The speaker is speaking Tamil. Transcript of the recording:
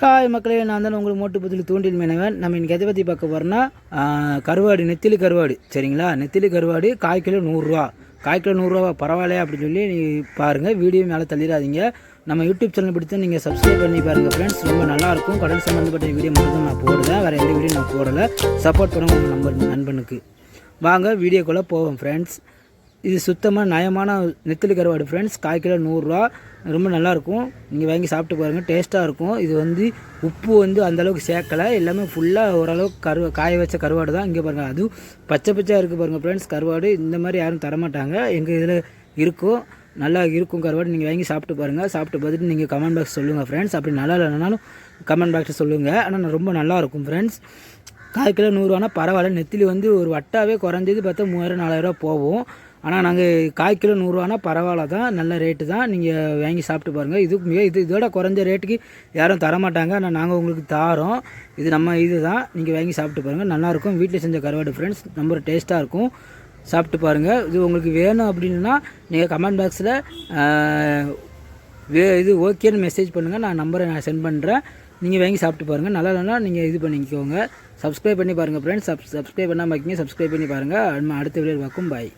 ஹாய் மக்களே நான் தான் உங்களுக்கு மோட்டு பத்தில் தூண்டில் மேனவன். நம்ம இன்றைக்கி எதை பற்றி பார்க்க போகிறோன்னா கருவாடு நெத்திலி கருவாடு. சரிங்களா? நெத்திலி கருவாடு கால் கிலோ நூறுரூவா கால் கிலோ நூறுரூவா பரவாயில்லையா அப்படின்னு சொல்லி நீ பாருங்கள் வீடியோ மேலே தள்ளிடாதீங்க. நம்ம யூடியூப் சேனல் பிடித்து நீங்கள் சப்ஸ்கிரைப் பண்ணி பாருங்கள் ஃப்ரெண்ட்ஸ் ரொம்ப நல்லாயிருக்கும் கடல் சம்மந்தப்பட்ட வீடியோ மட்டும் தான் நான் போடுறேன் வேறு எந்த வீடியோ நான் போடலை. சப்போர்ட் பண்ணுங்கள் உங்கள் நம்பர் நண்பனுக்கு. வாங்க வீடியோக்குள்ளே போவோம் ஃப்ரெண்ட்ஸ் இது சுத்தமாக நயமான நெத்திலி கருவாடு ஃப்ரெண்ட்ஸ் கால் கிலோ நூறுரூவா. ரொம்ப நல்லாயிருக்கும். நீங்கள் வாங்கி சாப்பிட்டு பாருங்கள் டேஸ்ட்டாக இருக்கும். இது வந்து உப்பு வந்து அந்தளவுக்கு சேர்க்கலை. எல்லாமே ஃபுல்லாக ஓரளவுக்கு கரு காய வச்ச கருவாடு தான் இங்கே பாருங்கள் அதுவும் பச்சை பச்சையாக இருக்குது பாருங்கள் ஃப்ரெண்ட்ஸ் கருவாடு இந்த மாதிரி யாரும் தரமாட்டாங்க. எங்கள் இதில் இருக்கும் நல்லா இருக்கும் கருவாடு. நீங்கள் வாங்கி சாப்பிட்டு பாருங்கள் சாப்பிட்டு பார்த்துட்டு நீங்கள் கமெண்ட் பாக்ஸ் சொல்லுங்கள் ஃப்ரெண்ட்ஸ் அப்படி நல்லா இல்லைனாலும் கமெண்ட் பாக்ஸில் சொல்லுங்கள் ஆனால் ரொம்ப நல்லா இருக்கும் ஃப்ரெண்ட்ஸ் கால் கிலோ நூறுரூவானா பரவாயில்ல. நெத்திலி வந்து ஒரு வட்டாவே குறைஞ்சது பார்த்தா மூவாயிரம் நாலாயிரரூவா போகும். ஆனால் நாங்கள் கால் கிலோ நூறுரூவானா பரவாயில்ல தான் நல்ல ரேட்டு தான். நீங்கள் வாங்கி சாப்பிட்டு பாருங்கள் இது மிக இது இதோட குறைஞ்ச ரேட்டுக்கு யாரும் தரமாட்டாங்க. ஆனால் நாங்கள் உங்களுக்கு தாரோம். இது நம்ம இது தான் நீங்கள் வாங்கி சாப்பிட்டு பாருங்கள் நல்லாயிருக்கும் வீட்டில் செஞ்ச கருவாடு ஃப்ரெண்ட்ஸ் ரொம்ப டேஸ்ட்டாக இருக்கும். சாப்பிட்டு பாருங்கள் இது உங்களுக்கு வேணும் அப்படின்னா நீங்கள் கமெண்ட் பாக்ஸில் வே இது ஓகேன்னு மெசேஜ் பண்ணுங்கள் நான் நம்பரை நான் சென்ட் பண்ணுறேன் நீங்கள் வாங்கி சாப்பிட்டு பாருங்கள் நல்லா இல்லைனா நீங்கள் இது பண்ணிக்கோங்க. சப்ஸ்கிரைப் பண்ணி பாருங்கள் ஃப்ரெண்ட்ஸ் சப் சப்ஸ்கிரைப் பண்ணாமல் இருக்கீங்க. சப்ஸ்கிரைப் பண்ணி பாருங்கள் அடுத்த வீடியோ பார்க்கும் பாய்